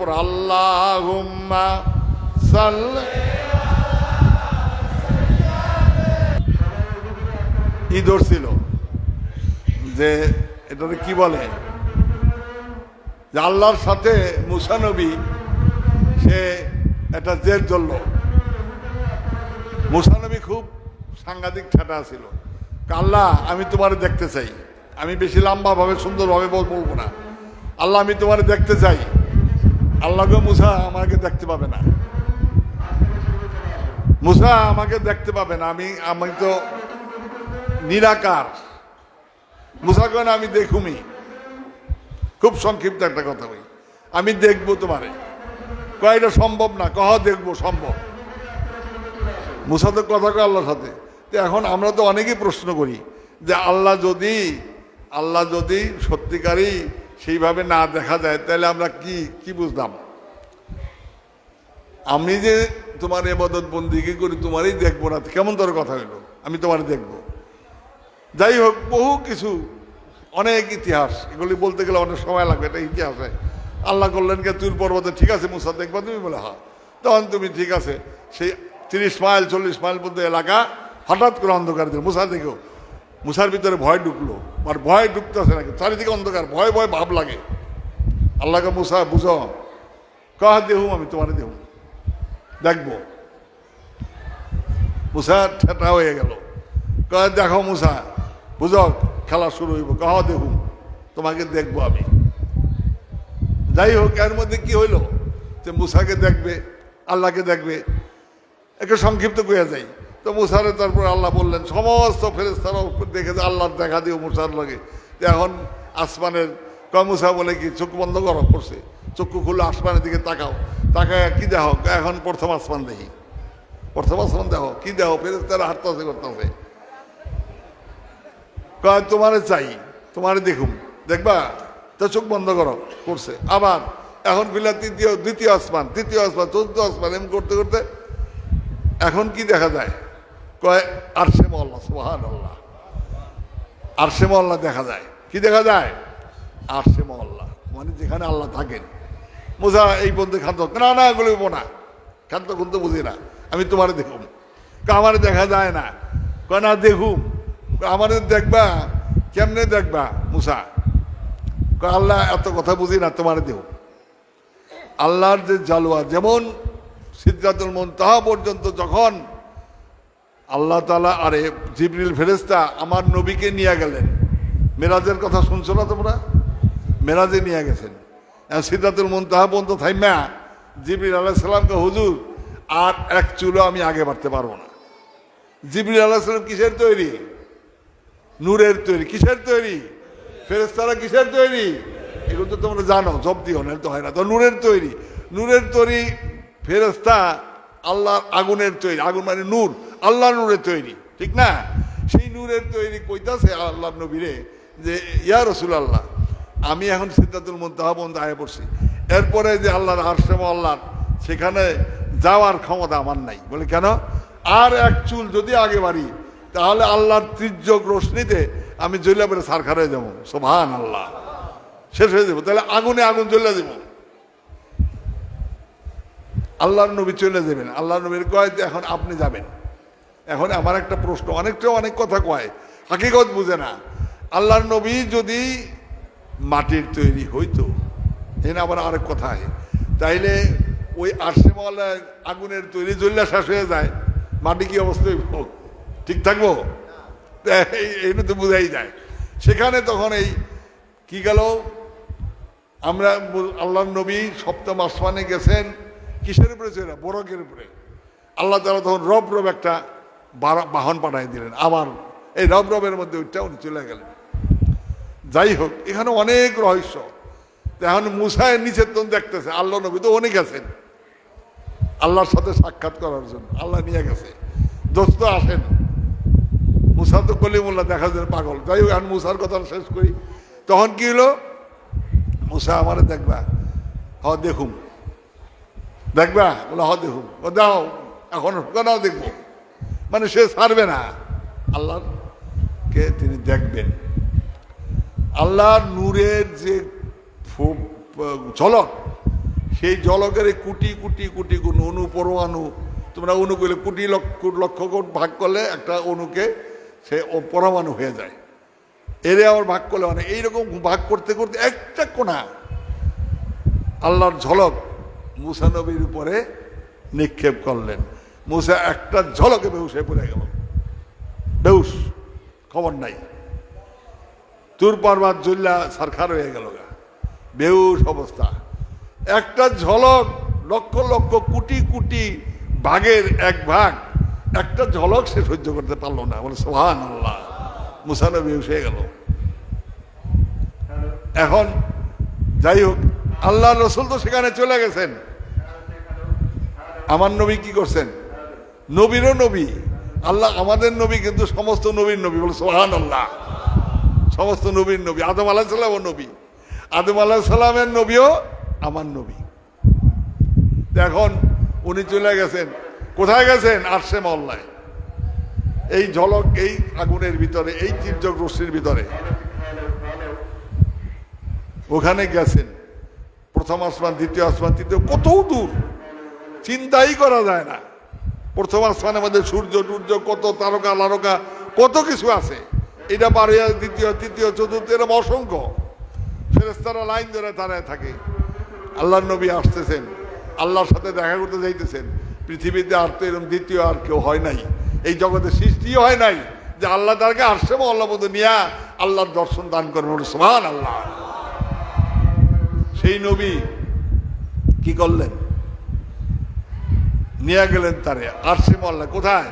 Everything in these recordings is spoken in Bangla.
উপর আল্লাহ ঈদর ছিল যে এটাতে কি বলে? যে আল্লাহর সাথে মুসানবী সে একটা জেদ ধরল। মুসানবী খুব সাংঘাতিক ঠাটা ছিল। আল্লাহ, আমি তোমার দেখতে চাই। আমি বেশি লম্বাভাবে, সুন্দরভাবে বল- বলব না। আল্লাহ, আমি তোমার দেখতে চাই। আল্লাহ মুসা আমাকে দেখতে পাবে না। মুসা আমাকে দেখতে পাবে না, আমি আমি তো নিরাকার। মুসা কেন আমি দেখুমি। খুব সংক্ষিপ্ত একটা কথা বলি। আমি দেখব তোমারে। কয়টা সম্ভব না? কহ, দেখব, সম্ভব। মুসা তো কথা কয় আল্লাহর সাথে। তো এখন আমরা তো অনেকেই প্রশ্ন করি যে আল্লাহ যদি আল্লাহ যদি সত্যিকারই সেইভাবে না দেখা যায়, তাহলে আমরা কি কি বুঝলাম? আমি যে তোমার এবাদত বন্দিকে করি, তোমারই দেখব না। কেমন তোর কথা হইল? আমি তোমার দেখব। যাই হোক, বহু কিছু, অনেক ইতিহাস, এগুলি বলতে গেলে অনেক সময় লাগবে, এটা ইতিহাসে। আল্লাহ করলেন কে, তুর পর্বতে ঠিক আছে, মুসা দেখবা তুমি? বলে হ্যাঁ। তখন তুমি ঠিক আছে, সেই তিরিশ মাইল, চল্লিশ মাইল পর্যন্ত এলাকা হঠাৎ করে অন্ধকার দিল। মুসা দেখো মুসার ভিতরে ভয় ঢুকলো। আর ভয় ঢুকতেছে নাকি? চারিদিকে অন্ধকার। ভয় ভয় ভাব লাগে। আল্লাহকে মুসা, বুঝো? কহ দেহুম? আমি তোমার দেহুম। দেখব। মুসা ঠেটা হয়ে গেল। কয়, দেখো মুসা, বুঝো? খেলা শুরু হইব। কহ দেখুন তোমাকে দেখব আমি। যাই হোক, এর মধ্যে কি হইল? যে মুসাকে দেখবে, আল্লাহকে দেখবে। একটু সংক্ষিপ্ত কইয়া যাই। তো মুসারে তারপর আল্লাহ বললেন, সমস্ত ফেরেস্তারা দেখে আল্লাহর দেখা দিও মুসার লগে। যে এখন আসমানের মুসা বলে কি চোখ বন্ধ করো করছে চক্ষু খুলে আসমানের দিকে তাকাও। তাকায় কি দেখো এখন প্রথম আসমান দেখি। প্রথম আসমান দেখো কি দেখো ফেরেস্তারা হাঁটতেছে, করতেছে। কয়, তোমারে চাই, তোমারে দেখুন দেখবা? তো চোখ বন্ধ করো করছে আবার এখন ফিলা তৃতীয়, দ্বিতীয় আসমান, তৃতীয় আসমান, চতুর্থ আসমান এমন করতে করতে এখন কি দেখা যায়? কয়, আরশে মল্লা সুহান আল্লাহ আরশে মল্লা দেখা যায়। কি দেখা যায়? আরশে মল্লা মানে যেখানে আল্লাহ থাকেন। বোঝা এই বন্ধু খান্ত না না, এগুলো না। খান্ত খুনতে বুঝি না। আমি তোমারে দেখুন আমার দেখা যায় না। কয়, না, দেখুম। আমাদের দেখবা? কেমনে দেখবা, মুসা? আল্লাহ, এত কথা বুঝি না, তোমার দেহ আল্লাহর যে জালুয়া, যেমন সিদ্ধাতুল মন তাহা পর্যন্ত যখন আল্লাহ তালা আরে জিবরিল ফেরেস্তা আমার নবীকে নিয়ে গেলেন। মেরাজের কথা শুনছো না তোমরা? মেরাজে নিয়ে গেছেন। সিদ্ধাতুল মন তাহা পর্যন্ত থাইমা জিবরিল আলাহ সাল্লামকে হুজুর, আর এক চুলো আমি আগে বাড়তে পারব না। জিবরিল আলাহ সাল্লাম কিসের তৈরি? নূরের তৈরি। কিসের তৈরি? ফেরেস্তারা কিসের তৈরি? এগুলো তো তোমরা জানো, জব দিও না তো হয় না। তো নূরের তৈরি। নূরের তৈরি ফেরেস্তা আল্লাহর আগুনের তৈরি। আগুন মানে নূর। আল্লাহ নূরের তৈরি, ঠিক না? সেই নূরের তৈরি কইতাছে আল্লাহ নবীরে যে, ইয়া রসুল আল্লাহ আমি এখন সিদ্ধাতুল মুন্তাহা বন্ধ আয় পড়ছি। এরপরে যে আল্লাহর আশ্রম আল্লাহর, সেখানে যাওয়ার ক্ষমতা আমার নাই। বলে কেন? আর এক চুল যদি আগে বাড়ি, তাহলে আল্লাহর তীর্যক রোশনিতে আমি জ্বলে পরে সারখার যাব। সোভান আল্লাহ শেষ হয়ে যাব। তাহলে আগুনে আগুন জ্বলে দেবো আল্লাহর নবী চলে যাবেন। আল্লাহ নবীর কয় এখন আপনি যাবেন। এখন আমার একটা প্রশ্ন অনেকটা অনেক কথা কয় হাকিগত বুঝে না। আল্লাহর নবী যদি মাটির তৈরি হইতো এখানে আবার আরেক কথা আছে তাইলে ওই আরশেমালা আগুনের তৈরি জ্বললে শেষ হয়ে যায়, মাটি কি অবস্থায় ঠিক থাকব? এইটা তো বোঝাই যায়। সেখানে তখন এই কি গেল? আমরা আল্লাহর নবী সপ্তম আসমানে গেছেন, কিসের উপরে ছিল? বরকের উপরে। আল্লাহ তালা তখন রব রব একটা বাহন পাঠাই দিলেন। আবার এই রব রবের মধ্যে ওইটা উনি চলে গেলেন যাই হোক, এখানে অনেক রহস্য। এখন মুসায়ের নিচের তখন দেখতেছে, আল্লাহ নবী তো অনেক আছেন। আল্লাহর সাথে সাক্ষাৎ করার জন্য, আল্লাহ নিয়ে গেছে। দোস্ত আসেন। মুসা তো কলিমুল্লাহ দেখা যায় পাগল। যাই হোক, এখন মুসার কথা শেষ করি। তখন কি হলো? মুসা আমারে দেখবা, হ, দেখুম। দেখবা? বলে, হ, দেখুম। ও, দাও। এখন কেনাও দেখব। মানে সে ছাড়বে না। আল্লাহকে তিনি দেখবেন। আল্লাহর নূরের যে ঝলক, সেই জলকের এই কোটি কোটি কোটি গুণ অণু পরমাণু তোমরা করলে কোটি লক্ষ লক্ষ কোট ভাগ করলে একটা অনুকে সে পরমাণু হয়ে যায়। এরে আবার ভাগ করলে মানে এইরকম ভাগ করতে করতে একটা কোনা আল্লাহর ঝলক মুসানবীর উপরে নিক্ষেপ করলেন। মুসা একটা ঝলকে বেউসে পড়ে গেল। বেউস খবর নাই। তুর পর্বত জুল্লা সরকার হয়ে গেল গা। অবস্থা। একটা ঝলক, লক্ষ লক্ষ কোটি কোটি ভাগের এক ভাগ। একটা ঝলক সে সহ্য করতে পারল না। বলে সোহান আল্লাহ মুসানো বেউস হয়ে গেল। এখন যাই হোক আল্লাহ রসুল তো সেখানে চলে গেছেন। আমার নবী কি করছেন? নবীরও নবী। আল্লাহ আমাদের নবী, কিন্তু সমস্ত নবীর নবী। বলে সোহান আল্লাহ সমস্ত নবীর নবী। আদম আলাহ সাল্লামও নবী। আদম আলাহ সাল্লামের নবীও আমার নবী। এখন উনি চলে গেছেন। কোথায় গেছেন? আরশে মহল্লায়। এই ঝলক, এই আগুনের ভিতরে, এই তীর্যক রশ্মির ভিতরে। ওখানে গেছেন। প্রথম আসমান, দ্বিতীয় আসমান, তৃতীয়, কত দূর? চিন্তাই করা যায় না। প্রথম আসমানের মধ্যে সূর্য টূর্য কত তারকা, লারকা, কত কিছু আছে। এটা হইয়া দ্বিতীয়, তৃতীয়, চতুর্থ, এরকম অসংখ্য। ফেরেস্তারা লাইন ধরে দাঁড়ায় থাকে। আল্লাহর নবী আসতেছেন। আল্লাহর সাথে দেখা করতে যাইতেছেন। পৃথিবীতে আর তো এরকম দ্বিতীয় আর কেউ হয় নাই। এই জগতে সৃষ্টি হয় নাই যে আল্লাহ তারকে আসছে আল্লাহ মতো নিয়া আল্লাহর দর্শন দান করবেন সোহান আল্লাহ সেই নবী কি করলেন? নিয়ে গেলেন তারে। আরশে মল্লা কোথায়?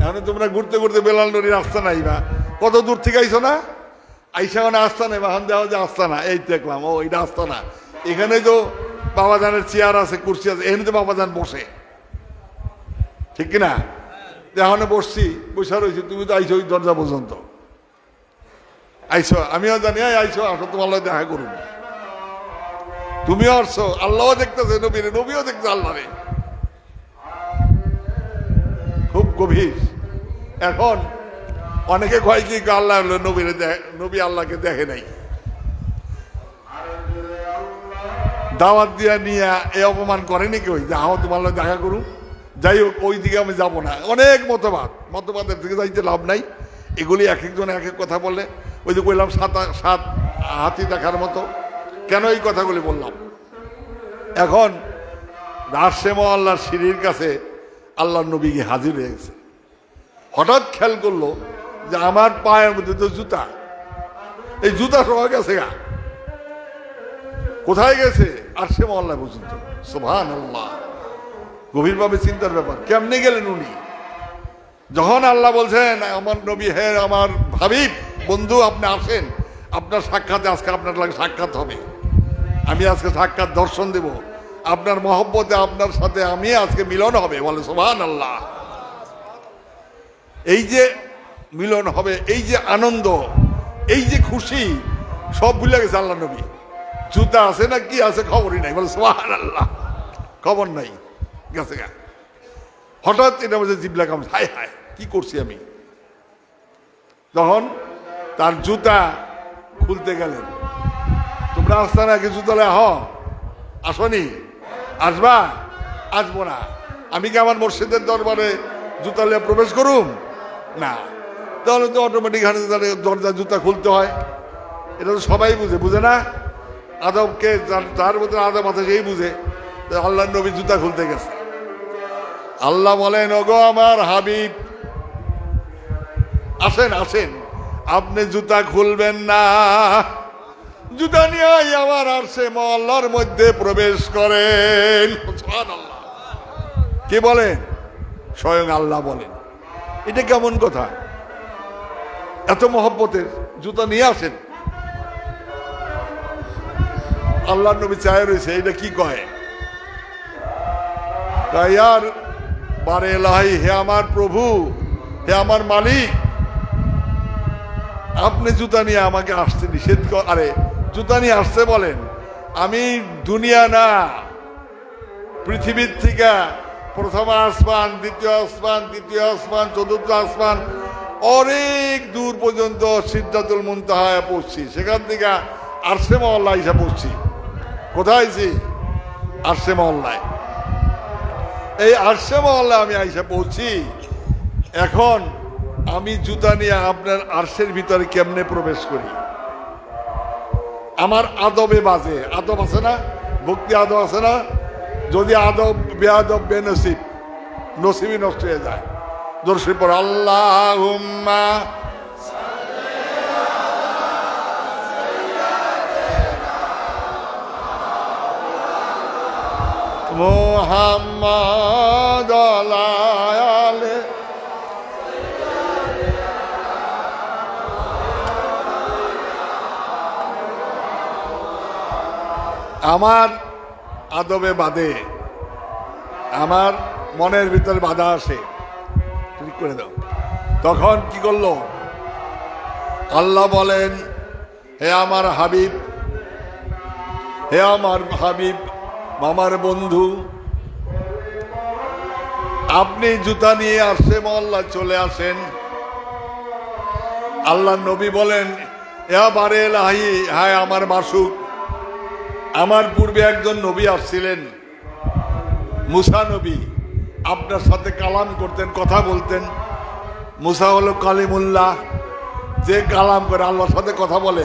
এখন তোমরা ঘুরতে ঘুরতে বেলাল নদীর রাস্তা নাই বা কত দূর থেকে আইছো না? আইসা মানে আস্থা নেই বাহান দেওয়া যে আসতা না। এই দেখলাম, ও, এটা আসতা না। এখানে তো বাবাজানের চেয়ার আছে, কুর্সি আছে, এখানে তো বাবাজান বসে। ঠিক কিনা? এখন বসছি, বসে রয়েছি, তুমি তো আইছো ওই দরজা পর্যন্ত। আইছো আমিও জানি আইছো আসো, তোমার দেখা করুন। তুমিও আসছো আল্লাহও দেখতেছে, নবীরে, নবীও দেখছে আল্লাহ গভীর। এখন অনেকে কয় কি আল্লাহ নবীরে নবী আল্লাহকে দেখে নাই। দাওয়াত দিয়া নিয়ে এ অপমান করেনি কেউ যে আহ তোমার দেখা করুন যাই হোক ওই দিকে আমি যাব না। অনেক মতবাদ। মতবাদের দিকে যাইতে লাভ নাই। এগুলি এক একজন এক এক কথা বলে। ওই যে বললাম সাত সাত হাতি দেখার মতো। কেন এই কথাগুলি বললাম? এখন রাশেম আল্লাহর সিঁড়ির কাছে আল্লাহর নবী গিয়ে হাজির হয়ে গেছে? হঠাৎ খেয়াল করল যে আমার পায়ের মধ্যে তো জুতা। এই জুতা সহ গেছে গা। কোথায় গেছে? আর সে মহল্লা পর্যন্ত। সোভান আল্লাহ গভীরভাবে চিন্তার ব্যাপার। কেমনে গেলেন উনি? যখন আল্লাহ বলছেন, আমার নবী হে, আমার ভাবিব বন্ধু, আপনি আসেন। আপনার সাক্ষাতে আজকে আপনার লাগে সাক্ষাৎ হবে। আমি আজকে সাক্ষাৎ দর্শন দেব। আপনার মহব্বতে, আপনার সাথে আমি আজকে মিলন হবে, বলে সোভান আল্লাহ এই যে মিলন হবে, এই যে আনন্দ, এই যে খুশি সব ভুলে গেছে আল্লাহ নবী। জুতা আছে না কি আছে খবরই নাই, বলে সোহান আল্লাহ খবর নাই, গেছে গা। হঠাৎ এটা বলছে, জিবলা কাম হায় হায়, কি করছি আমি? তখন তার জুতা খুলতে গেলেন। তোমরা আসতে না কি জুতালে হ আসনি। আসবা? আসব না। আমি কি আমার মসজিদের দরবারে জুতা নিয়ে প্রবেশ করুম? না। তাহলে তো অটোমেটিক হাতে দরজা জুতা খুলতে হয়। এটা তো সবাই বুঝে বুঝে না? আদবকে তার মধ্যে আদব আছে সেই বুঝে। আল্লাহ নবী জুতা খুলতে গেছে। আল্লাহ বলেন, ওগো আমার হাবিব, আসেন আসেন। আপনি জুতা খুলবেন না। জুতা নিয়ে আমার আর সে মহল্লার মধ্যে প্রবেশ করেন। কে বলেন? স্বয়ং আল্লাহ বলেন। এটা কেমন কথা? এত মহব্বতের জুতা নিয়ে আসেন। আল্লাহ নবী চায় রয়েছে, এটা কি কয়? তাই আর বারে এলাহি, হে আমার প্রভু, হে আমার মালিক, আপনি জুতা নিয়ে আমাকে আসতে নিষেধ আরে জুতা নিয়ে আসতে বলেন, আমি দুনিয়া না, পৃথিবীর থেকে প্রথম আসমান, দ্বিতীয় আসমান, তৃতীয় আসমান, চতুর্থ আসমান, অনেক দূর পর্যন্ত সিদ্ধাতুল মুনতাহায় পড়ছি সেখান থেকে আরসে মহল্লা হিসাবে পড়ছি কোথায় যে আরশে মহল্লায়। এই আরসে মহল্লায় আমি আইসা পৌঁছি। এখন আমি জুতা নিয়ে আপনার আরশের ভিতরে কেমনে প্রবেশ করি? আমার আদবে বাজে। আদব আছে না? ভক্তি আদব আছে না? যদি আদব, বেআদব, বেনসিব, নসিবই নষ্ট হয়ে যায়। দর্শী পর আল্লাহ মোহাম্মদ আমার আদবে বাদে, আমার মনের ভিতরে বাধা আসে। ঠিক করে দাও। তখন কি করল? আল্লাহ বলেন, হে আমার হাবিব, হে আমার হাবিব আমার বন্ধু, আপনি জুতা নিয়ে আসছে মহল্লা চলে আসেন। আল্লাহ নবী বলেন এবারে লাহি হায় আমার মাসুক। আমার পূর্বে একজন নবী আসছিলেন। মুসা নবী। আপনার সাথে কালাম করতেন, কথা বলতেন। মুসা হলো কালিমুল্লাহ। যে কালাম করে আল্লাহর সাথে কথা বলে।